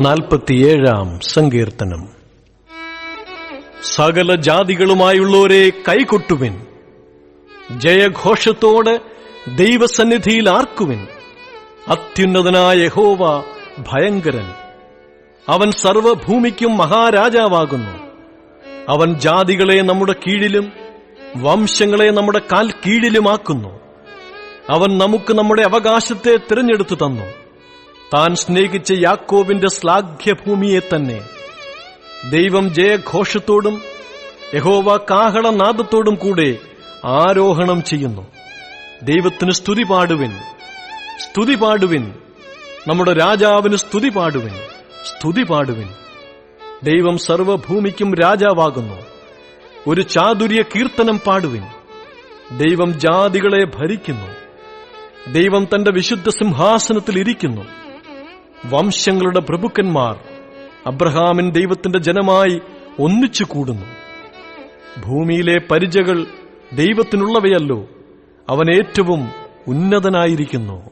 നാൽപ്പത്തിയേഴാം സങ്കീർത്തനം. സകല ജാതികളുമായുള്ളവരെ കൈകൊട്ടുവിൻ. ജയഘോഷത്തോടെ ദൈവസന്നിധിയിൽ ആർക്കുവിൻ. അത്യുന്നതനായ യഹോവ ഭയങ്കരൻ. അവൻ സർവഭൂമിക്കും മഹാരാജാവാകുന്നു. അവൻ ജാതികളെ നമ്മുടെ കീഴിലും വംശങ്ങളെ നമ്മുടെ കാൽ കീഴിലുമാക്കുന്നു അവൻ നമുക്ക് നമ്മുടെ അവകാശത്തെ തിരഞ്ഞെടുത്തു തന്നു. താൻ സ്നേഹിച്ച യാക്കോവിന്റെ ശ്ലാഘ്യഭൂമിയെ തന്നെ. ദൈവം ജയഘോഷത്തോടും യഹോവ കാഹളനാദത്തോടും കൂടെ ആരോഹണം ചെയ്യുന്നു. ദൈവത്തിന് സ്തുതി പാടുവിൻ. സ്തുതി പാടുവിൻ. നമ്മുടെ രാജാവിന് സ്തുതി പാടുവിൻ. സ്തുതി പാടുവിൻ. ദൈവം സർവഭൂമിക്കും രാജാവാകുന്നു. ഒരു ചാതുര്യ കീർത്തനം പാടുവിൻ. ദൈവം ജാതികളെ ഭരിക്കുന്നു. ദൈവം തന്റെ വിശുദ്ധ സിംഹാസനത്തിൽ ഇരിക്കുന്നു. വംശങ്ങളുടെ പ്രഭുക്കന്മാർ അബ്രഹാമിൻ ദൈവത്തിന്റെ ജനമായി ഒന്നിച്ചു കൂടുന്നു. ഭൂമിയിലെ പരിചകൾ ദൈവത്തിനുള്ളവയല്ലോ അവൻ ഏറ്റവും ഉന്നതനായിരിക്കുന്നു.